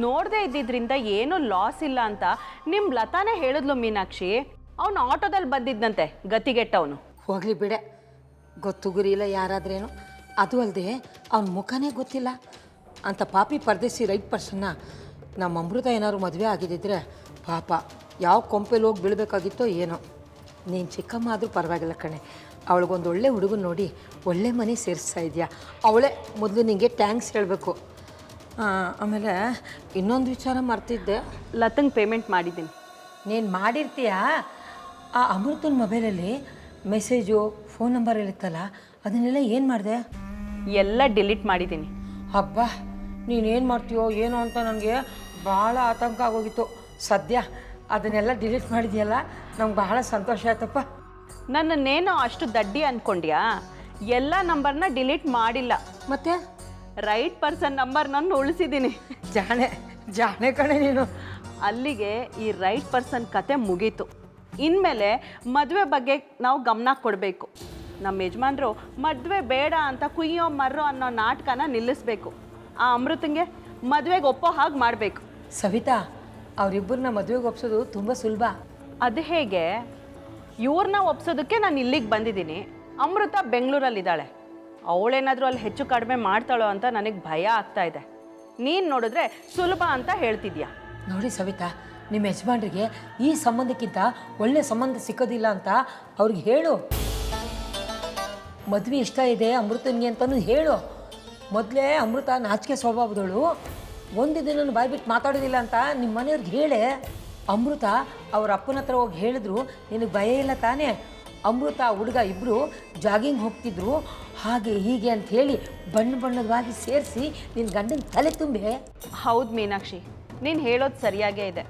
ನೋಡದೆ ಇದ್ದಿದ್ರಿಂದ ಏನೂ ಲಾಸ್ ಇಲ್ಲ ಅಂತ ನಿಮ್ಮ ಲತಾನೇ ಹೇಳಿದ್ಲು ಮೀನಾಕ್ಷಿ. ಅವನು ಆಟೋದಲ್ಲಿ ಬಂದಿದ್ದಂತೆ ಗತಿಗೆಟ್ಟವನು. ಹೋಗಲಿ ಬಿಡೆ. ಗೊತ್ತು ಗುರಿ ಇಲ್ಲ ಯಾರಾದ್ರೇನು. ಅದು ಅಲ್ಲದೆ ಅವನ ಮುಖನೇ ಗೊತ್ತಿಲ್ಲ. ಅಂತ ಪಾಪಿ ಪರದೇಶಿ ರೈಟ್ ಪರ್ಸನ್ನ ನಮ್ಮ ಅಮೃತ ಏನಾದ್ರು ಮದುವೆ ಆಗಿದ್ದಿದ್ರೆ ಪಾಪ ಯಾವ ಕೊಂಪೆಲಿ ಹೋಗಿ ಬೀಳಬೇಕಾಗಿತ್ತೋ ಏನೋ. ನೀನು ಚಿಕ್ಕಮ್ಮ ಆದರೂ ಪರವಾಗಿಲ್ಲ ಕಣೆ. ಅವಳಿಗೊಂದು ಒಳ್ಳೆ ಹುಡುಗನ ನೋಡಿ ಒಳ್ಳೆ ಮನೆ ಸೇರಿಸ್ತಾ ಇದೆಯಾ. ಅವಳೇ ಮೊದಲು ನಿನಗೆ ಟ್ಯಾಂಕ್ಸ್ ಹೇಳಬೇಕು. ಆಮೇಲೆ ಇನ್ನೊಂದು ವಿಚಾರ ಮರ್ತಿದ್ದೆ. ಲತಂಗೆ ಪೇಮೆಂಟ್ ಮಾಡಿದ್ದೀನಿ. ನೀನು ಮಾಡಿರ್ತೀಯ? ಆ ಅಮೃತನ ಮೊಬೈಲಲ್ಲಿ ಮೆಸೇಜು ಫೋನ್ ನಂಬರ್ ಇರುತ್ತಲ್ಲ ಅದನ್ನೆಲ್ಲ ಏನು ಮಾಡಿದೆ? ಎಲ್ಲ ಡಿಲೀಟ್ ಮಾಡಿದ್ದೀನಿ. ಹಬ್ಬ ನೀನೇನು ಮಾಡ್ತೀಯೋ ಏನೋ ಅಂತ ನನಗೆ ಭಾಳ ಆತಂಕ ಆಗೋಗಿತ್ತು. ಸದ್ಯ ಅದನ್ನೆಲ್ಲ ಡಿಲೀಟ್ ಮಾಡಿದೆಯಲ್ಲ ನಂಗೆ ಬಹಳ ಸಂತೋಷ ಆಯ್ತಪ್ಪ. ನನ್ನನ್ನೇನೋ ಅಷ್ಟು ದಡ್ಡಿ ಅಂದ್ಕೊಂಡ್ಯಾ ಎಲ್ಲ ನಂಬರ್ನ ಡಿಲೀಟ್ ಮಾಡಿಲ್ಲ. ಮತ್ತೆ? ರೈಟ್ ಪರ್ಸನ್ ನಂಬರ್ ನನ್ನ ಉಳಿಸಿದ್ದೀನಿ ಜಾಣೆ ಜಾಣೆ ಕಣೆ ನೀನು. ಅಲ್ಲಿಗೆ ಈ ರೈಟ್ ಪರ್ಸನ್ ಕತೆ ಮುಗೀತು. ಇನ್ಮೇಲೆ ಮದುವೆ ಬಗ್ಗೆ ನಾವು ಗಮನ ಕೊಡಬೇಕು. ನಮ್ಮ ಯಜಮಾನ್ರು ಮದುವೆ ಬೇಡ ಅಂತ ಕುಯ್ಯೋ ಮರ್ರೋ ಅನ್ನೋ ನಾಟಕನ ನಿಲ್ಲಿಸ್ಬೇಕು. ಆ ಅಮೃತಂಗೆ ಮದುವೆಗೆ ಒಪ್ಪೋ ಹಾಗೆ ಮಾಡಬೇಕು. ಸವಿತಾ ಅವರಿಬ್ಬರನ್ನ ಮದುವೆಗೆ ಒಪ್ಸೋದು ತುಂಬ ಸುಲಭ. ಅದು ಹೇಗೆ? ಇವ್ರನ್ನ ಒಪ್ಸೋದಕ್ಕೆ ನಾನು ಇಲ್ಲಿಗೆ ಬಂದಿದ್ದೀನಿ ಅಮೃತ ಬೆಂಗಳೂರಲ್ಲಿದ್ದಾಳೆ. ಅವಳೇನಾದರೂ ಅಲ್ಲಿ ಹೆಚ್ಚು ಕಡಿಮೆ ಮಾಡ್ತಾಳೋ ಅಂತ ನನಗೆ ಭಯ ಆಗ್ತಾ ಇದೆ. ನೀನು ನೋಡಿದ್ರೆ ಸುಲಭ ಅಂತ ಹೇಳ್ತಿದ್ಯಾ? ನೋಡಿ ಸವಿತಾ ನಿಮ್ಮ ಯಜಮಾನ್ರಿಗೆ ಈ ಸಂಬಂಧಕ್ಕಿಂತ ಒಳ್ಳೆ ಸಂಬಂಧ ಸಿಕ್ಕೋದಿಲ್ಲ ಅಂತ ಅವ್ರಿಗೆ ಹೇಳು. ಮದುವೆ ಇಷ್ಟ ಇದೆ ಅಮೃತನಿಗೆ ಅಂತಂದು ಹೇಳು. ಮೊದಲೇ ಅಮೃತ ನಾಚಿಕೆ ಸ್ವಭಾವದಳು ಒಂದು ದಿನ ಬಾಯ್ ಬಿಟ್ಟು ಮಾತಾಡೋದಿಲ್ಲ ಅಂತ ನಿಮ್ಮ ಮನೆಯವ್ರಿಗೆ ಹೇಳೆ. ಅಮೃತ ಅವ್ರ ಅಪ್ಪನ ಹತ್ರ ಹೋಗಿ ಹೇಳಿದ್ರು, ನಿನಗೆ ಭಯ ಇಲ್ಲ ತಾನೇ? ಅಮೃತ ಹುಡುಗ ಇಬ್ಬರು ಜಾಗಿಂಗ್ ಹೋಗ್ತಿದ್ರು ಹಾಗೆ ಹೀಗೆ ಅಂತ ಹೇಳಿ ಬಣ್ಣ ಬಣ್ಣದವಾಗಿ ಸೇರಿಸಿ ನಿನ್ನ ಗಂಡನ ತಲೆ ತುಂಬೆ. ಹೌದು ಮೀನಾಕ್ಷಿ ನೀನು ಹೇಳೋದು ಸರಿಯಾಗೇ ಇದೆ.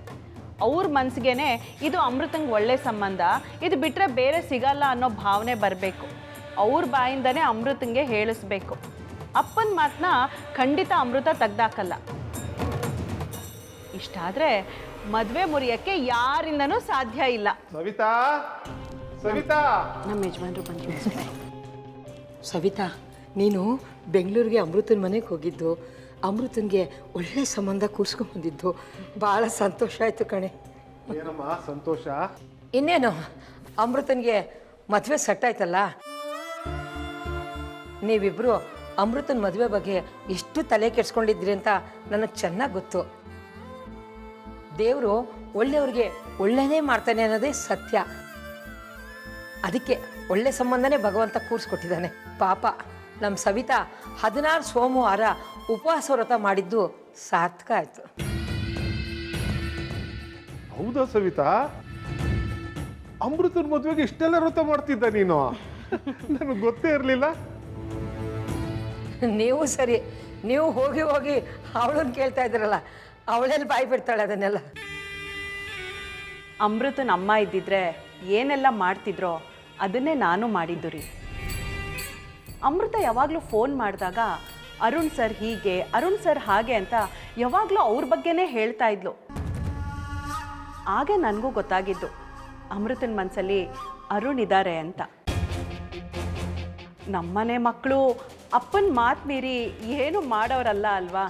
ಅವ್ರ ಮನ್ಸಿಗೆನೆ ಇದು ಅಮೃತಂಗೆ ಒಳ್ಳೆ ಸಂಬಂಧ ಇದು ಬಿಟ್ಟರೆ ಬೇರೆ ಸಿಗಲ್ಲ ಅನ್ನೋ ಭಾವನೆ ಬರಬೇಕು. ಅವ್ರ ಬಾಯಿಂದನೇ ಅಮೃತಂಗೆ ಹೇಳಿಸ್ಬೇಕು. ಅಪ್ಪನ ಮಾತನ್ನ ಖಂಡಿತ ಅಮೃತ ತೆಗ್ದಾಕಲ್ಲ. ಇಷ್ಟಾದ್ರೆ ಮದುವೆ ಮುರಿಯಕ್ಕೆ ಯಾರಿಂದನೂ ಸಾಧ್ಯ ಇಲ್ಲ. ಸವಿತಾ ಸವಿತಾ. ನಮ್ಮ ಯಜಮಾನರು ಬಂದು ಸವಿತಾ ನೀನು ಬೆಂಗಳೂರಿಗೆ ಅಮೃತನ ಮನೆಗೆ ಹೋಗಿದ್ದು ಅಮೃತನಿಗೆ ಒಳ್ಳೆ ಸಂಬಂಧ ಕೂರ್ಸ್ಕೊಂಬಂದಿದ್ದು ಭಾಳ ಸಂತೋಷ ಆಯಿತು ಕಣೆ. ಏನಮ್ಮ ಸಂತೋಷ? ಇನ್ನೇನು ಅಮೃತನಿಗೆ ಮದುವೆ ಸೆಟ್ ಆಯ್ತಲ್ಲ? ನೀವಿಬ್ಬರು ಅಮೃತನ ಮದುವೆ ಬಗ್ಗೆ ಎಷ್ಟು ತಲೆ ಕೆಡ್ಸ್ಕೊಂಡಿದ್ರಿ ಅಂತ ನನಗೆ ಚೆನ್ನಾಗಿ ಗೊತ್ತು. ದೇವರು ಒಳ್ಳೆಯವ್ರಿಗೆ ಒಳ್ಳೆಯದೇ ಮಾಡ್ತಾನೆ ಅನ್ನೋದೇ ಸತ್ಯ. ಅದಕ್ಕೆ ಒಳ್ಳೆ ಸಂಬಂಧನೇ ಭಗವಂತ ಕೂರಿಸ್ಕೊಟ್ಟಿದ್ದಾನೆ ಪಾಪ ನಮ್ಮ ಸವಿತಾ ಹದಿನಾರು ಸೋಮವಾರ ಉಪವಾಸ ವ್ರತ ಮಾಡಿದ್ದು ಸಾರ್ಥಕ ಆಯಿತು. ಹೌದಾ ಸವಿತಾ? ಅಮೃತನ ಮದುವೆಗೆ ಇಷ್ಟೆಲ್ಲ ವ್ರತ ಮಾಡ್ತಿದ್ದ ನೀನು? ನನಗೆ ಗೊತ್ತೇ ಇರಲಿಲ್ಲ. ನೀವು ಸರಿ ನೀವು ಹೋಗಿ ಹೋಗಿ ಅವಳನ್ನ ಕೇಳ್ತಾ ಇದ್ರಲ್ಲ ಅವಳೆಲ್ಲಿ ಬಾಯಿ ಬಿಡ್ತಾಳೆ ಅದನ್ನೆಲ್ಲ? ಅಮೃತನ ಅಮ್ಮ ಇದ್ದಿದ್ರೆ ಏನೆಲ್ಲ ಮಾಡ್ತಿದ್ರೋ ಅದನ್ನೇ ನಾನು ಮಾಡಿದ್ದು ರೀ. ಅಮೃತ ಯಾವಾಗಲೂ ಫೋನ್ ಮಾಡಿದಾಗ, ಅರುಣ್ ಸರ್ ಹೀಗೆ, ಅರುಣ್ ಸರ್ ಹಾಗೆ ಅಂತ ಯಾವಾಗಲೂ ಅವ್ರ ಬಗ್ಗೆನೇ ಹೇಳ್ತಾ ಇದ್ಲು. ಹಾಗೆ ನನಗೂ ಗೊತ್ತಾಗಿದ್ದು, ಅಮೃತನ ಮನಸ್ಸಲ್ಲಿ ಅರುಣ್ ಇದ್ದಾರೆ ಅಂತ. ನಮ್ಮನೆ ಮಕ್ಕಳು ಅಪ್ಪನ ಮಾತು ಮೀರಿ ಏನು ಮಾಡೋರಲ್ಲ ಅಲ್ವಾ?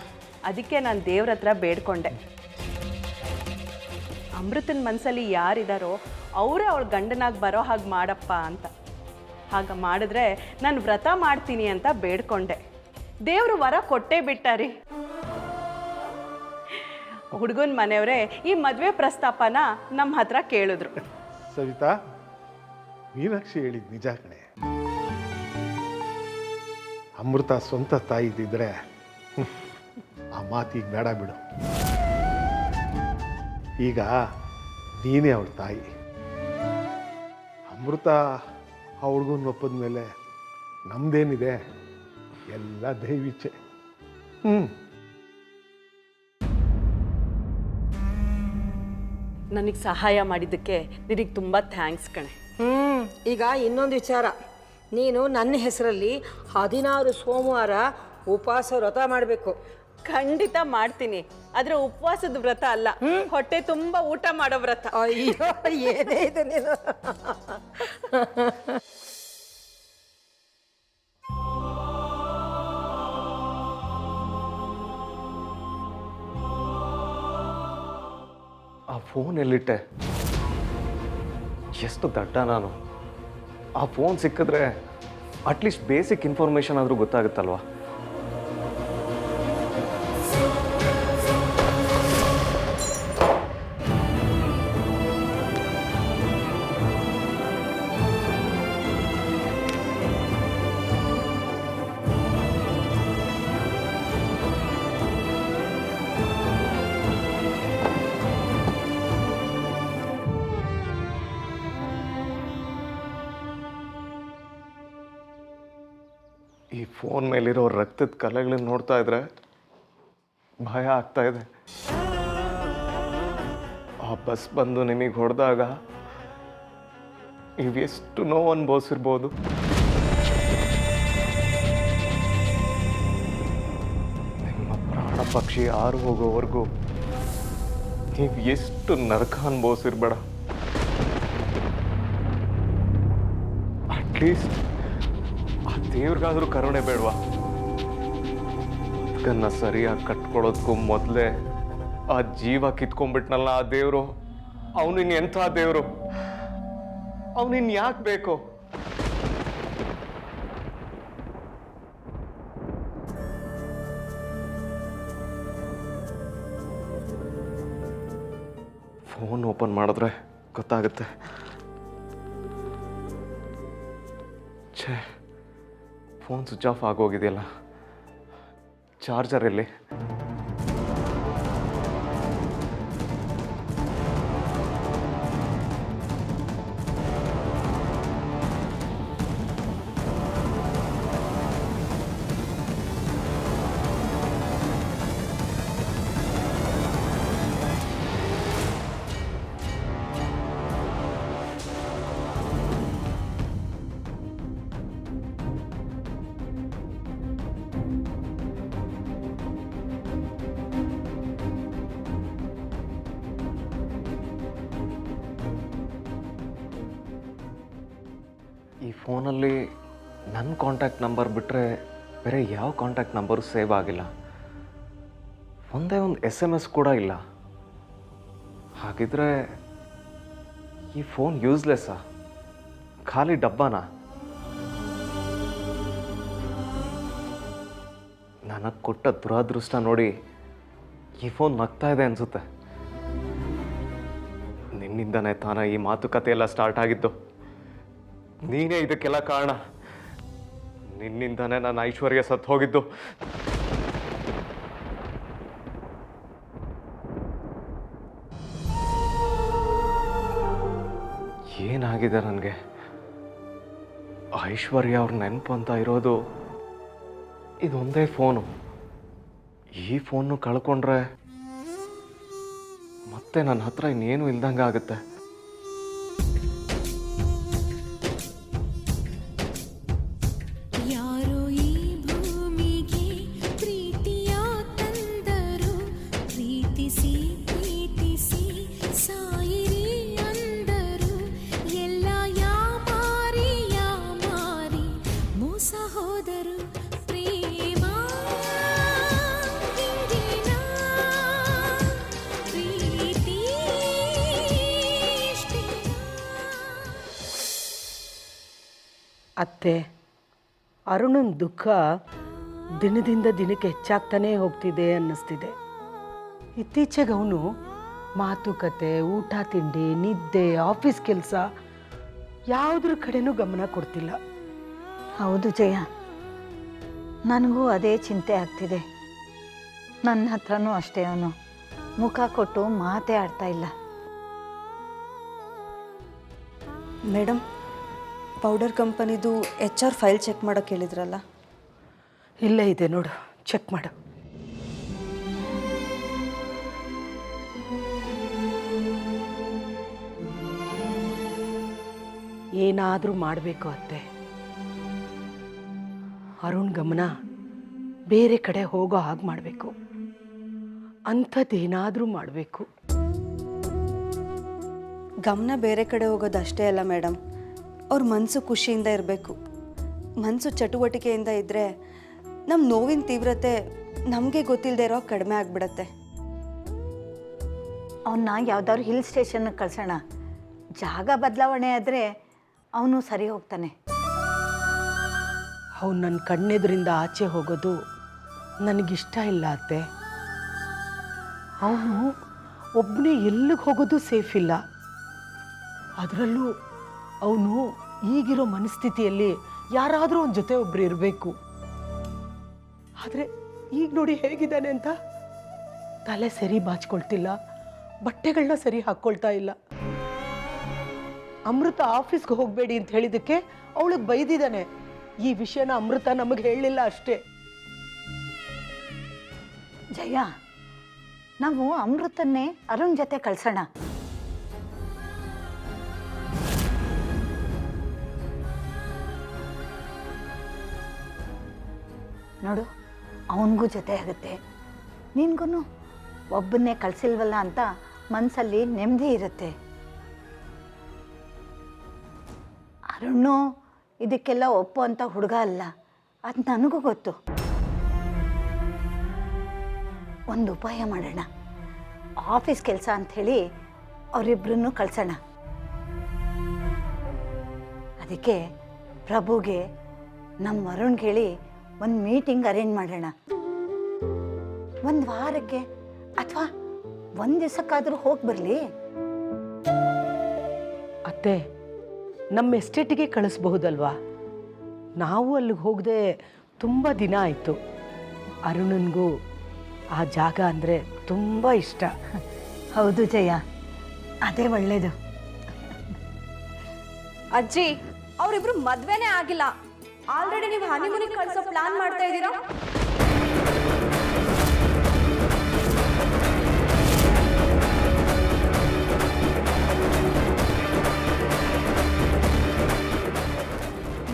ಅದಕ್ಕೆ ನಾನು ದೇವ್ರ ಹತ್ರ ಬೇಡ್ಕೊಂಡೆ. ಅಮೃತನ ಮನಸ್ಸಲ್ಲಿ ಯಾರಿದಾರೋ ಅವರೇ ಅವಳ ಗಂಡನಾಗಿ ಬರೋ ಹಾಗೆ ಮಾಡಪ್ಪ ಅಂತ. ಹಾಗೆ ಮಾಡಿದ್ರೆ ನಾನು ವ್ರತ ಮಾಡ್ತೀನಿ ಅಂತ ಬೇಡ್ಕೊಂಡೆ. ದೇವರು ವರ ಕೊಟ್ಟೇ ಬಿಟ್ಟಾರಿ. ಹುಡುಗನ ಮನೆಯವರೇ, ಈ ಮದುವೆ ಪ್ರಸ್ತಾಪನ ನಮ್ಮ ಹತ್ರ ಕೇಳಿದ್ರು. ಸವಿತಾ, ಮೀನಾಕ್ಷಿ ಹೇಳಿದ್ ನಿಜ ಕಣೆ. ಅಮೃತ ಸ್ವಂತ ತಾಯಿ ಇದ್ದಿದ್ರೆ, ಆ ಮಾತಿಗೆ ಬೇಡ ಬಿಡು. ಈಗ ನೀನೇ ಅವಳ ತಾಯಿ. ಅಮೃತ ಆ ಹುಡುಗನ ಒಪ್ಪದ ಮೇಲೆ ನಮ್ದೇನಿದೆ? ಎಲ್ಲ ದೈವಿಚ್ಛೆ ಹ್ಞೂ ನನಗೆ ಸಹಾಯ ಮಾಡಿದ್ದಕ್ಕೆ ನಿನಗೆ ತುಂಬ ಥ್ಯಾಂಕ್ಸ್ ಕಣೆ. ಹ್ಞೂ ಈಗ ಇನ್ನೊಂದು ವಿಚಾರ. ನೀನು ನನ್ನ ಹೆಸರಲ್ಲಿ ಹದಿನಾರು ಸೋಮವಾರ ಉಪವಾಸ ವ್ರತ ಮಾಡಬೇಕು. ಖಂಡಿತ ಮಾಡ್ತೀನಿ. ಆದ್ರೆ ಉಪವಾಸದ ವ್ರತ ಅಲ್ಲ. ಹೊಟ್ಟೆ ತುಂಬಾ ಊಟ ಮಾಡೋ ವ್ರತ. ಅಯ್ಯೋ ಏನೇ ಇದು ನೀನು? ಫೋನ್ ಎಲ್ಲಿಟ್ಟೆ? ಎಷ್ಟು ದಡ್ಡ ನಾನು. ಆ ಫೋನ್ ಸಿಕ್ಕಿದ್ರೆ ಅಟ್ಲೀಸ್ಟ್ ಬೇಸಿಕ್ ಇನ್ಫಾರ್ಮೇಷನ್ ಆದರೂ ಗೊತ್ತಾಗುತ್ತಲ್ವಾ? ಫೋನ್ ಮೇಲಿರೋ ರಕ್ತದ ಕಲೆಗಳನ್ನ ನೋಡ್ತಾ ಇದ್ರೆ ಭಯ ಆಗ್ತಾ ಇದೆ. ಆ ಬಸ್ ಬಂದು ನಿಮಗೆ ಹೊಡೆದಾಗ ನೀವೆಷ್ಟು ನೋವು ಅನ್ಭವಿಸಿರ್ಬೋದು. ನಿಮ್ಮ ಪ್ರಾಣ ಪಕ್ಷಿ ಆರು ಹೋಗೋವರೆಗೂ ನೀವು ಎಷ್ಟು ನರಕ ಅನ್ಭವಿಸಿರ್ಬೇಡ. ಅಟ್ಲೀಸ್ಟ್ ದೇವ್ರಿಗಾದ್ರೂ ಕರುಣೆ ಬೇಡವಾ? ಅದನ್ನ ಸರಿಯಾಗಿ ಕಟ್ಕೊಳೋದಕ್ಕೂ ಮೊದಲೇ ಆ ಜೀವ ಕಿತ್ಕೊಂಡ್ಬಿಟ್ನಲ್ಲ ಆ ದೇವರು. ಅವನಿನ್ ಎಂಥ ದೇವರು? ಅವನಿನ್ ಯಾಕೆ ಬೇಕು? ಫೋನ್ ಓಪನ್ ಮಾಡಿದ್ರೆ ಗೊತ್ತಾಗುತ್ತೆ. ಛೇ. ಫೋನ್ ಸ್ವಿಚ್ ಆಫ್ ಆಗೋಗಿದೆಯಲ್ಲ? ಚಾರ್ಜರ್ ಎಲ್ಲಿ? ಫೋನಲ್ಲಿ ನನ್ನ ಕಾಂಟ್ಯಾಕ್ಟ್ ನಂಬರ್ ಬಿಟ್ಟರೆ ಬೇರೆ ಯಾವ ಕಾಂಟ್ಯಾಕ್ಟ್ ನಂಬರು ಸೇವ್ ಆಗಿಲ್ಲ. ಒಂದೇ ಒಂದು ಎಸ್ ಎಂ ಎಸ್ ಕೂಡ ಇಲ್ಲ. ಹಾಗಿದ್ರೆ ಈ ಫೋನ್ ಯೂಸ್ಲೆಸ್ಸಾ ಖಾಲಿ ಡಬ್ಬನಾ? ನನಗೆ ಕೊಟ್ಟ ದುರಾದೃಷ್ಟ ನೋಡಿ ಈ ಫೋನ್ ನಗ್ತಾ ಇದೆ ಅನಿಸುತ್ತೆ. ನಿನ್ನಿಂದನೇ ತಾನೇ ಈ ಮಾತುಕತೆ ಎಲ್ಲ ಸ್ಟಾರ್ಟ್ ಆಗಿದ್ದು. ನೀನೇ ಇದಕ್ಕೆಲ್ಲ ಕಾರಣ. ನಿನ್ನಿಂದನೇ ನನ್ನ ಐಶ್ವರ್ಯ ಸತ್ತು ಹೋಗಿದ್ದು. ಏನಾಗಿದೆ ನನಗೆ? ಐಶ್ವರ್ಯ ಅವ್ರ ನೆನಪು ಅಂತ ಇರೋದು ಇದೊಂದೇ ಫೋನು. ಈ ಫೋನು ಕಳ್ಕೊಂಡ್ರೆ ಮತ್ತೆ ನನ್ನ ಹತ್ರ ಇನ್ನೇನು ಇಲ್ದಂಗೆ ಆಗುತ್ತೆ ಅತ್ತೆ ಅರುಣನ ದುಃಖ ದಿನದಿಂದ ದಿನಕ್ಕೆ ಹೆಚ್ಚಾಗ್ತಾನೇ ಹೋಗ್ತಿದೆ ಅನ್ನಿಸ್ತಿದೆ. ಇತ್ತೀಚೆಗೆ ಅವನು ಮಾತುಕತೆ ಊಟ ತಿಂಡಿ ನಿದ್ದೆ ಆಫೀಸ್ ಕೆಲಸ ಯಾವುದ್ರ ಕಡೆನೂ ಗಮನ ಕೊಡ್ತಿಲ್ಲ. ಹೌದು ಜಯ. ನನಗೂ ಅದೇ ಚಿಂತೆ ಆಗ್ತಿದೆ. ನನ್ನ ಹತ್ರನೂ ಅಷ್ಟೇ ಅವನು. ಮುಖ ಕೊಟ್ಟು ಮಾತೇ ಆಡ್ತಾ ಇಲ್ಲ. ಮೇಡಮ್ ಪೌಡರ್ ಕಂಪನಿದು ಎಚ್ ಆರ್ ಫೈಲ್ ಚೆಕ್ ಮಾಡೋಕ್ಕೆ ಹೇಳಿದ್ರಲ್ಲ? ಇಲ್ಲೇ ಇದೆ ನೋಡು ಚೆಕ್ ಮಾಡು. ಏನಾದರೂ ಮಾಡಬೇಕು ಅತ್ತೆ. ಅರುಣ್ ಗಮನ ಬೇರೆ ಕಡೆ ಹೋಗೋ ಹಾಗೆ ಮಾಡಬೇಕು. ಅಂಥದ್ದೇನಾದರೂ ಮಾಡಬೇಕು. ಗಮನ ಬೇರೆ ಕಡೆ ಹೋಗೋದಷ್ಟೇ ಅಲ್ಲ ಮೇಡಮ್ ಅವ್ರ ಮನಸ್ಸು ಖುಷಿಯಿಂದ ಇರಬೇಕು. ಮನಸ್ಸು ಚಟುವಟಿಕೆಯಿಂದ ಇದ್ದರೆ ನಮ್ಮ ನೋವಿನ ತೀವ್ರತೆ ನಮಗೆ ಗೊತ್ತಿಲ್ಲದೆ ಇರೋ ಕಡಿಮೆ ಆಗಿಬಿಡತ್ತೆ. ಅವನ್ನ ಯಾವ್ದಾದ್ರು ಹಿಲ್ ಸ್ಟೇಷನ್ಗೆ ಕಳ್ಸೋಣ. ಜಾಗ ಬದಲಾವಣೆ ಆದರೆ ಅವನು ಸರಿ ಹೋಗ್ತಾನೆ. ಅವನು ನನ್ನ ಕಣ್ಣೆದ್ರಿಂದ ಆಚೆ ಹೋಗೋದು ನನಗಿಷ್ಟ ಇಲ್ಲ ಅತ್ತೆ. ಅವನು ಒಬ್ಬನೇ ಎಲ್ಲಿಗೆ ಹೋಗೋದು ಸೇಫ್ ಇಲ್ಲ. ಅದರಲ್ಲೂ ಅವನು ಈಗಿರೋ ಮನಸ್ಥಿತಿಯಲ್ಲಿ ಯಾರಾದರೂ ಅವನ ಜೊತೆ ಒಬ್ರು ಇರಬೇಕು. ಆದರೆ ಈಗ ನೋಡಿ ಹೇಗಿದ್ದಾನೆ ಅಂತ? ತಲೆ ಸರಿ ಬಾಚ್ಕೊಳ್ತಿಲ್ಲ. ಬಟ್ಟೆಗಳನ್ನ ಸರಿ ಹಾಕ್ಕೊಳ್ತಾ ಇಲ್ಲ. ಅಮೃತ ಆಫೀಸ್ಗೆ ಹೋಗಬೇಡಿ ಅಂತ ಹೇಳಿದ್ದಕ್ಕೆ ಅವಳಿಗೆ ಬೈದಿದ್ದಾನೆ. ಈ ವಿಷಯನ ಅಮೃತ ನಮಗೆ ಹೇಳಲಿಲ್ಲ ಅಷ್ಟೇ. ಜಯ, ನಾವು ಅಮೃತನ್ನೇ ಅರುಣ್ ಜೊತೆ ಕಳ್ಸೋಣ. ನೋಡು, ಅವನಿಗೂ ಜೊತೆ ಆಗುತ್ತೆ. ನಿನ್ಗೂ ಒಬ್ಬನ್ನೇ ಕಳ್ಸಿಲ್ವಲ್ಲ ಅಂತ ಮನಸ್ಸಲ್ಲಿ ನೆಮ್ಮದಿ ಇರುತ್ತೆ. ಅರುಣ್ಣು ಇದಕ್ಕೆಲ್ಲ ಒಪ್ಪು ಅಂತ ಹುಡುಗ ಅಲ್ಲ, ಅದು ನನಗೂ ಗೊತ್ತು. ಒಂದು ಉಪಾಯ ಮಾಡೋಣ. ಆಫೀಸ್ ಕೆಲಸ ಅಂಥೇಳಿ ಅವರಿಬ್ಬರನ್ನು ಕಳಿಸೋಣ. ಅದಕ್ಕೆ ಪ್ರಭುಗೆ ನಮ್ಮ ವರುಣ್ಗೆ ಹೇಳಿ ಒಂದು ಮೀಟಿಂಗ್ ಅರೇಂಜ್ ಮಾಡೋಣ ಒಂದು ವಾರಕ್ಕೆ ಅಥವಾ ಒಂದು ದಿವಸಕ್ಕಾದರೂ ಹೋಗಿ ಬರಲಿ. ಅತ್ತೆ ನಮ್ಮ ಎಸ್ಟೇಟಿಗೆ ಕಳಿಸ್ಬಹುದಲ್ವಾ? ನಾವು ಅಲ್ಲಿಗೆ ಹೋಗದೆ ತುಂಬ ದಿನ ಆಯಿತು. ಅರುಣನಿಗೂ ಆ ಜಾಗ ಅಂದರೆ ತುಂಬ ಇಷ್ಟ. ಹೌದು ಜಯ ಅದೇ ಒಳ್ಳೇದು. ಅಜ್ಜಿ ಅವರಿಬ್ರು ಮದ್ವೆನೇ ಆಗಿಲ್ಲ. ಆಲ್ರೆಡಿ ನೀವು ಹನಿಮೂನಿಗೆ ಕಳಿಸೋ ಪ್ಲಾನ್ ಮಾಡ್ತಾ ಇದ್ದೀರಾ?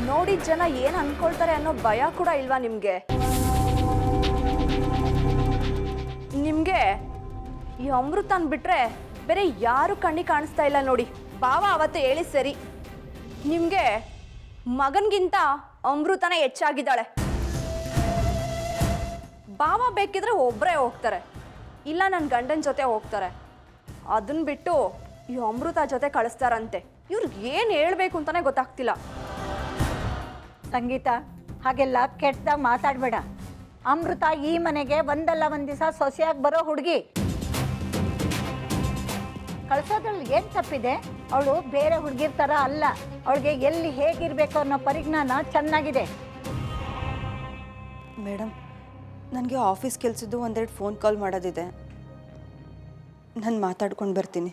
ನೋಡಿ ಜನ ಏನು ಅನ್ಕೊಳ್ತಾರೆ ಅನ್ನೋ ಭಯ ಕೂಡ ಇಲ್ವಾ ನಿಮಗೆ? ನಿಮಗೆ ಈ ಅಮೃತ ಅಂದ್ಬಿಟ್ರೆ ಬೇರೆ ಯಾರು ಕಣ್ಣಿ ಕಾಣಿಸ್ತಾ ಇಲ್ಲ ನೋಡಿ. ಬಾವ ಅವತ್ತು ಹೇಳಿ ಸರಿ. ನಿಮಗೆ ಮಗನ್ಗಿಂತ ಅಮೃತನೇ ಹೆಚ್ಚಾಗಿದ್ದಾಳೆ. ಬಾವ ಬೇಕಿದ್ರೆ ಒಬ್ಬರೇ ಹೋಗ್ತಾರೆ. ಇಲ್ಲ ನನ್ನ ಗಂಡನ ಜೊತೆ ಹೋಗ್ತಾರೆ. ಅದನ್ನ ಬಿಟ್ಟು ಈ ಅಮೃತ ಜೊತೆ ಕಳಿಸ್ತಾರಂತೆ. ಇವ್ರಿಗೆ ಏನು ಹೇಳಬೇಕು ಅಂತಾನೆ ಗೊತ್ತಾಗ್ತಿಲ್ಲ. ಸಂಗೀತ, ಹಾಗೆಲ್ಲ ಕೆಟ್ಟದಾಗ ಮಾತಾಡಬೇಡ. ಅಮೃತ ಈ ಮನೆಗೆ ಒಂದಲ್ಲ ಒಂದು ದಿವಸ ಸೊಸೆಯಾಗಿ ಬರೋ ಹುಡುಗಿ. ಕಳ್ಸೋದ್ರಲ್ಲಿ ಏನು ತಪ್ಪಿದೆ? ಅವಳು ಬೇರೆ ಹುಡುಗಿರ್ ಥರ ಅಲ್ಲ. ಅವಳಿಗೆ ಎಲ್ಲಿ ಹೇಗಿರಬೇಕು ಅನ್ನೋ ಪರಿಜ್ಞಾನ ಚೆನ್ನಾಗಿದೆ. ಮೇಡಮ್ ನನಗೆ ಆಫೀಸ್ ಕೆಲಸದ್ದು ಒಂದೆರಡು ಫೋನ್ ಕಾಲ್ ಮಾಡೋದಿದೆ. ನಾನು ಮಾತಾಡ್ಕೊಂಡು ಬರ್ತೀನಿ.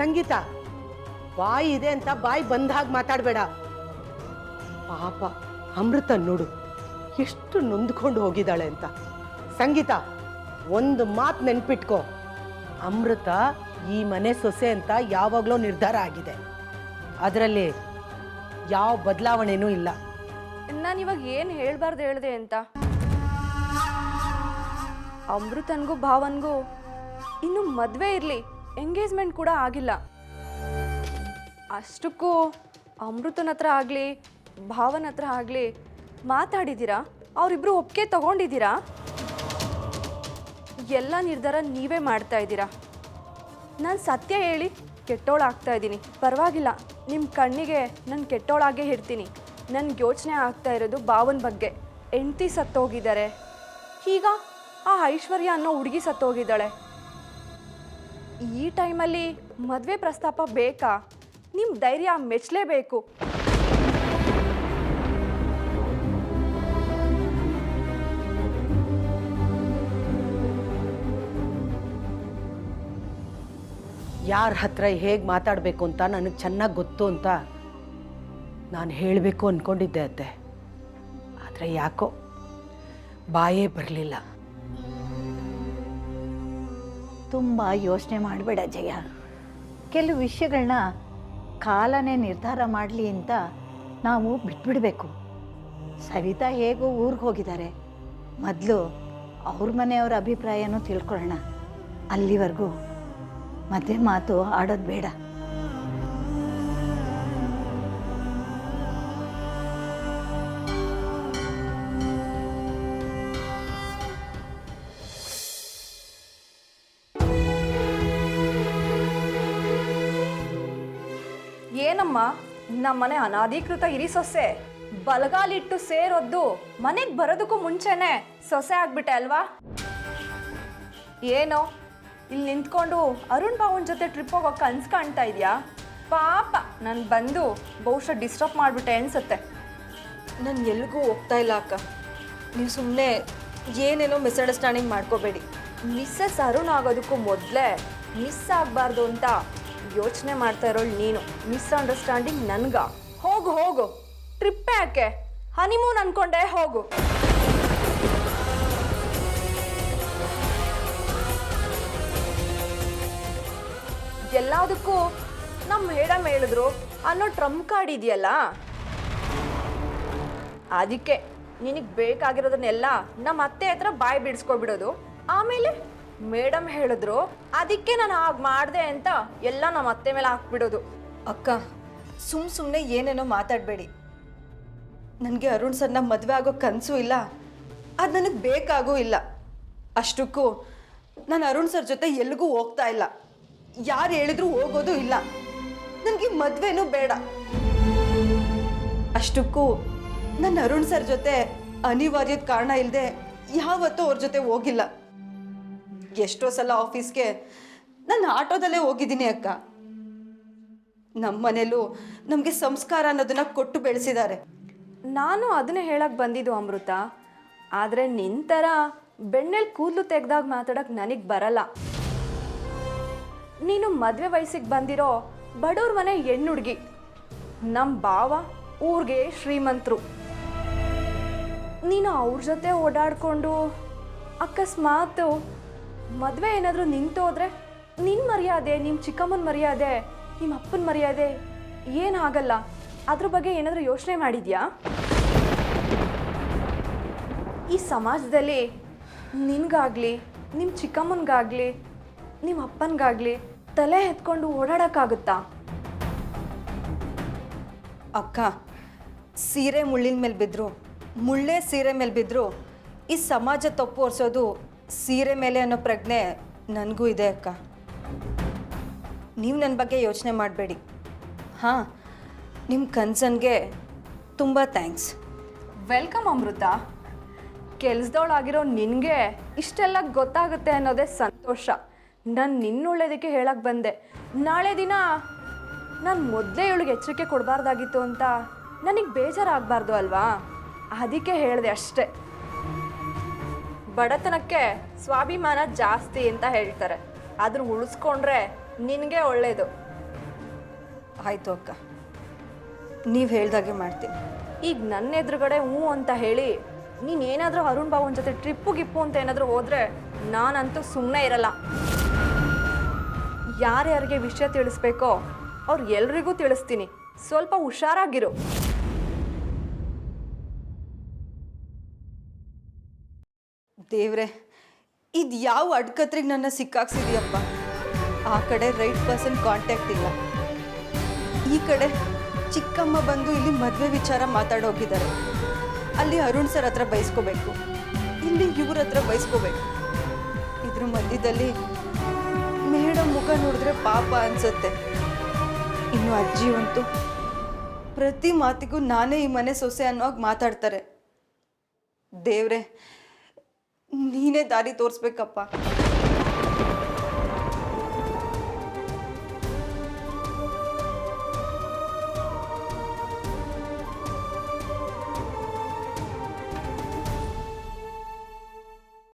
ಸಂಗೀತ ಬಾಯಿ ಇದೆ ಅಂತ ಬಾಯಿ ಬಂದಾಗ ಹಾಗೆ ಮಾತಾಡಬೇಡ. ಪಾಪ ಅಮೃತ ನೋಡು ಎಷ್ಟು ನೊಂದ್ಕೊಂಡು ಹೋಗಿದ್ದಾಳೆ ಅಂತ. ಸಂಗೀತ, ಒಂದು ಮಾತು ನೆನ್ಪಿಟ್ಕೋ. ಅಮೃತ ಈ ಮನೆ ಸೊಸೆ ಅಂತ ಯಾವಾಗಲೂ ನಿರ್ಧಾರ ಆಗಿದೆ. ಅದರಲ್ಲಿ ಯಾವ ಬದಲಾವಣೆನೂ ಇಲ್ಲ. ನಾನು ಇವಾಗ ಏನು ಹೇಳ್ಬಾರ್ದು ಹೇಳಿದೆ ಅಂತ? ಅಮೃತನ್ಗೂ ಭಾವನ್ಗೂ ಇನ್ನು ಮದುವೆ ಇರಲಿ ಎಂಗೇಜ್ಮೆಂಟ್ ಕೂಡ ಆಗಿಲ್ಲ. ಅಷ್ಟಕ್ಕೂ ಅಮೃತನ ಹತ್ರ ಆಗಲಿ, ಭಾವನ ಹತ್ರ ಆಗಲಿ ಮಾತಾಡಿದ್ದೀರಾ? ಅವರಿಬ್ಬರು ಒಪ್ಪಿಗೆ ತಗೊಂಡಿದ್ದೀರಾ? ಎಲ್ಲ ನಿರ್ಧಾರ ನೀವೇ ಮಾಡ್ತಾ ಇದ್ದೀರಾ? ನಾನು ಸತ್ಯ ಹೇಳಿ ಕೆಟ್ಟೋಳಾಗ್ತಾ ಇದ್ದೀನಿ. ಪರವಾಗಿಲ್ಲ ನಿಮ್ಮ ಕಣ್ಣಿಗೆ ನಾನು ಕೆಟ್ಟೋಳಾಗೇ ಇರ್ತೀನಿ. ನನ್ಗೆ ಯೋಚನೆ ಆಗ್ತಾ ಇರೋದು ಭಾವನ ಬಗ್ಗೆ. ಹೆಂಡ್ತಿ ಸತ್ತೋಗಿದ್ದಾರೆ. ಈಗ ಆ ಐಶ್ವರ್ಯ ಅನ್ನೋ ಹುಡುಗಿ ಸತ್ತೋಗಿದ್ದಾಳೆ. ಈ ಟೈಮಲ್ಲಿ ಮದುವೆ ಪ್ರಸ್ತಾಪ ಬೇಕಾ? ನಿಮ್ಮ ಧೈರ್ಯ ಮೆಚ್ಚಲೇಬೇಕು ಯಾರ ಹತ್ರ ಹೇಗೆ ಮಾತಾಡಬೇಕು ಅಂತ ನನಗೆ ಚೆನ್ನಾಗಿ ಗೊತ್ತು ಅಂತ ನಾನು ಹೇಳಬೇಕು ಅಂದ್ಕೊಂಡಿದ್ದೆ ಅತ್ತೆ. ಆದರೆ ಯಾಕೋ ಬಾಯೇ ಬರಲಿಲ್ಲ. ತುಂಬ ಯೋಚನೆ ಮಾಡಬೇಡ ಜಯ. ಕೆಲವು ವಿಷಯಗಳನ್ನ ಕಾಲನೇ ನಿರ್ಧಾರ ಮಾಡಲಿ ಅಂತ ನಾವು ಬಿಟ್ಬಿಡಬೇಕು. ಸವಿತಾ ಹೇಗೋ ಊರಿಗೆ ಹೋಗಿದ್ದಾರೆ ಮೊದಲು ಅವ್ರ ಮನೆಯವರ ಅಭಿಪ್ರಾಯನೂ ತಿಳ್ಕೊಳ್ಳೋಣ ಅಲ್ಲಿವರೆಗೂ ಮತ್ತೆ ಮಾತು ಆಡೋದು ಬೇಡ. ಏನಮ್ಮ? ನಮ್ಮನೆ ಅನಾಧಿಕೃತ ಇರಿ ಸೊಸೆ. ಬಲಗಾಲಿಟ್ಟು ಸೇರೊದ್ದು ಮನೆಗೆ ಬರೋದಕ್ಕೂ ಮುಂಚೆನೆ ಸೊಸೆ ಆಗ್ಬಿಟ್ಟೆ ಅಲ್ವಾ? ಏನೋ? ಇಲ್ಲಿ ನಿಂತ್ಕೊಂಡು ಅರುಣ್ ಬಾವನ್ ಜೊತೆ ಟ್ರಿಪ್ ಹೋಗೋ ಕನ್ಸು ಕಾಣ್ತಾ ಇದೆಯಾ? ಪಾಪ ನಾನು ಬಂದು ಬಹುಶಃ ಡಿಸ್ಟರ್ಬ್ ಮಾಡಿಬಿಟ್ಟೆ ಅನ್ಸುತ್ತೆ. ನಾನು ಎಲ್ಲಿಗೂ ಹೋಗ್ತಾ ಇಲ್ಲ ಅಕ್ಕ. ನೀವು ಸುಮ್ಮನೆ ಏನೇನೋ ಮಿಸ್ಅಂಡರ್ಸ್ಟ್ಯಾಂಡಿಂಗ್ ಮಾಡ್ಕೋಬೇಡಿ. ಮಿಸ್ಸಸ್ ಅರುಣ್ ಆಗೋದಕ್ಕೂ ಮೊದಲೇ ಮಿಸ್ ಆಗಬಾರ್ದು ಅಂತ ಯೋಚನೆ ಮಾಡ್ತಾ ಇರೋಳು ನೀನು. ಮಿಸ್ಅಂಡರ್ಸ್ಟ್ಯಾಂಡಿಂಗ್ ನನ್ಗ. ಹೋಗು ಹೋಗು. ಟ್ರಿಪ್ಪೇ ಯಾಕೆ? ಹನಿಮೂನ್ ಅನ್ಕೊಂಡೆ ಹೋಗು. ಎಲ್ಲದಕ್ಕೂ ನಮ್ಮ ಮೇಡಮ್ ಹೇಳಿದ್ರು, ಅನ್ನೋ ಟ್ರಂಪ್ ಕಾರ್ಡ್ ಇದೆಯಲ್ಲ? ಅದಕ್ಕೆ ನಿನಗೆ ಬೇಕಾಗಿರೋದನ್ನೆಲ್ಲ ನಮ್ಮ ಅತ್ತೆ ಹತ್ರ ಬಾಯಿ ಬಿಡಿಸ್ಕೊಬಿಡೋದು. ಆಮೇಲೆ ಮೇಡಮ್ ಹೇಳಿದ್ರು, ಅದಕ್ಕೆ ನಾನು ಹಾಗೆ ಮಾಡಿದೆ ಅಂತ ಎಲ್ಲ ನಮ್ಮ ಅತ್ತೆ ಮೇಲೆ ಹಾಕ್ಬಿಡೋದು. ಅಕ್ಕ, ಸುಮ್ ಸುಮ್ಮನೆ ಏನೇನೋ ಮಾತಾಡಬೇಡಿ. ನನಗೆ ಅರುಣ್ ಸರ್ನ ಮದುವೆ ಆಗೋ ಕನಸು ಇಲ್ಲ. ಅದು ನನಗೆ ಬೇಕಾಗೂ ಇಲ್ಲ. ಅಷ್ಟಕ್ಕೂ ನಾನು ಅರುಣ್ ಸರ್ ಜೊತೆ ಎಲ್ಲಿಗೂ ಹೋಗ್ತಾ ಇಲ್ಲ. ಯಾರು ಹೇಳಿದ್ರು ಹೋಗೋದು ಇಲ್ಲ. ನನಗೆ ಮದ್ವೆನೂ ಬೇಡ. ಅಷ್ಟಕ್ಕೂ ನನ್ನ ಅರುಣ್ ಸರ್ ಜೊತೆ ಅನಿವಾರ್ಯದ ಕಾರಣ ಇಲ್ಲದೆ ಯಾವತ್ತೂ ಅವ್ರ ಜೊತೆ ಹೋಗಿಲ್ಲ. ಎಷ್ಟೋ ಸಲ ಆಫೀಸ್ಗೆ ನಾನು ಆಟೋದಲ್ಲೇ ಹೋಗಿದ್ದೀನಿ ಅಕ್ಕ. ನಮ್ಮ ನಮಗೆ ಸಂಸ್ಕಾರ ಅನ್ನೋದನ್ನ ಕೊಟ್ಟು ಬೆಳೆಸಿದ್ದಾರೆ ನಾನು ಅದನ್ನೇ ಹೇಳಕ್ ಬಂದಿದ್ದು ಅಮೃತ. ಆದರೆ ನಿಂತರ ಬೆಣ್ಣೆಲ್ ಕೂದಲು ತೆಗ್ದಾಗ ಮಾತಾಡಕ್ಕೆ ನನಗೆ ಬರಲ್ಲ. ನೀನು ಮದುವೆ ವಯಸ್ಸಿಗೆ ಬಂದಿರೋ ಬಡವ್ರ ಮನೆ ಹೆಣ್ಣುಡ್ಗಿ. ನಮ್ಮ ಭಾವ ಊರಿಗೆ ಶ್ರೀಮಂತರು. ನೀನು ಅವ್ರ ಜೊತೆ ಓಡಾಡಿಕೊಂಡು ಅಕಸ್ಮಾತ್ ಮದುವೆ ಏನಾದರೂ ನಿಂತೋದ್ರೆ ನಿನ್ನ ಮರ್ಯಾದೆ ನಿಮ್ಮ ಚಿಕ್ಕಮ್ಮನ ಮರ್ಯಾದೆ ನಿಮ್ಮ ಅಪ್ಪನ ಮರ್ಯಾದೆ ಏನಾಗಲ್ಲ ಅದ್ರ ಬಗ್ಗೆ ಏನಾದರೂ ಯೋಚನೆ ಮಾಡಿದ್ಯಾ? ಈ ಸಮಾಜದಲ್ಲಿ ನಿನಗಾಗಲಿ ನಿಮ್ಮ ಚಿಕ್ಕಮ್ಮನಿಗಾಗಲಿ ನಿಮ್ಮ ಅಪ್ಪನಿಗಾಗಲಿ ತಲೆ ಎತ್ಕೊಂಡು ಓಡಾಡೋಕ್ಕಾಗುತ್ತಾ? ಅಕ್ಕ ಸೀರೆ ಮುಳ್ಳಿನ ಮೇಲೆ ಬಿದ್ದರು ಮುಳ್ಳೇ ಸೀರೆ ಮೇಲೆ ಬಿದ್ದರು ಈ ಸಮಾಜ ತಪ್ಪು ಒರೆಸೋದು ಸೀರೆ ಮೇಲೆ ಅನ್ನೋ ಪ್ರಜ್ಞೆ ನನಗೂ ಇದೆ ಅಕ್ಕ. ನೀವು ನನ್ನ ಬಗ್ಗೆ ಯೋಚನೆ ಮಾಡಬೇಡಿ. ಹಾಂ ನಿಮ್ಮ ಕನ್ಸನ್ಗೆ ತುಂಬ ಥ್ಯಾಂಕ್ಸ್. ವೆಲ್ಕಮ್ ಅಮೃತ. ಕೆಲಸದವಳಾಗಿರೋ ನಿನಗೆ ಇಷ್ಟೆಲ್ಲ ಗೊತ್ತಾಗುತ್ತೆ ಅನ್ನೋದೇ ಸಂತೋಷ. ನಾನು ನಿನ್ನೊಳ್ಳೆದಕ್ಕೆ ಹೇಳಕ್ಕೆ ಬಂದೆ. ನಾಳೆ ದಿನ ನಾನು ಮೊದಲೇ ಇವಳಿಗೆ ಎಚ್ಚರಿಕೆ ಕೊಡಬಾರ್ದಾಗಿತ್ತು ಅಂತ ನನಗೆ ಬೇಜಾರಾಗಬಾರ್ದು ಅಲ್ವಾ? ಅದಕ್ಕೆ ಹೇಳಿದೆ ಅಷ್ಟೇ. ಬಡತನಕ್ಕೆ ಸ್ವಾಭಿಮಾನ ಜಾಸ್ತಿ ಅಂತ ಹೇಳ್ತಾರೆ. ಆದರೂ ಉಳಿಸ್ಕೊಂಡ್ರೆ ನಿನಗೆ ಒಳ್ಳೆಯದು ಆಯಿತು ಅಕ್ಕ. ನೀವು ಹೇಳ್ದಾಗೆ ಮಾಡ್ತೀನಿ. ಈಗ ನನ್ನ ಎದುರುಗಡೆ ಹ್ಞೂ ಅಂತ ಹೇಳಿ ನೀನು ಏನಾದರೂ ಅರುಣ್ ಬಾಬು ಜೊತೆ ಟ್ರಿಪ್ಪು ಗಿಪ್ಪು ಅಂತ ಏನಾದರೂ ಹೋದರೆ ನಾನಂತೂ ಸುಮ್ಮನೆ ಇರಲ್ಲ. ಯಾರ್ಯಾರಿಗೆ ವಿಷಯ ತಿಳಿಸ್ಬೇಕೋ ಅವ್ರು ಎಲ್ರಿಗೂ ತಿಳಿಸ್ತೀನಿ. ಸ್ವಲ್ಪ ಹುಷಾರಾಗಿರು. ದೇವ್ರೆ, ಇದು ಯಾವ ಅಡ್ಕತ್ರಿಗೆ ನನ್ನ ಸಿಕ್ಕಾಕ್ಸಿದೆಯಪ್ಪ? ಆ ಕಡೆ ರೈಟ್ ಪರ್ಸನ್ ಕಾಂಟ್ಯಾಕ್ಟ್ ಇಲ್ಲ. ಈ ಕಡೆ ಚಿಕ್ಕಮ್ಮ ಬಂದು ಇಲ್ಲಿ ಮದುವೆ ವಿಚಾರ ಮಾತಾಡೋಗಿದ್ದಾರೆ. ಅಲ್ಲಿ ಅರುಣ್ ಸರ್ ಹತ್ರ ಬಯಸ್ಕೋಬೇಕು ಇಲ್ಲಿ ಇವ್ರ ಹತ್ರ ಬಯಸ್ಕೋಬೇಕು ಇದ್ರ ಮಧ್ಯದಲ್ಲಿ ಮೇಡಮ್ ಮುಖ ನೋಡಿದ್ರೆ ಪಾಪ ಅನ್ಸುತ್ತೆ. ಇನ್ನು ಅಜ್ಜಿ ಅಂತೂ ಪ್ರತಿ ಮಾತಿಗೂ ನಾನೇ ಈ ಮನೆ ಸೊಸೆ ಅನ್ನೋವಾಗ ಮಾತಾಡ್ತಾರೆ. ದೇವ್ರೆ, ನೀನೇ ದಾರಿ ತೋರಿಸ್ಬೇಕಪ್ಪ.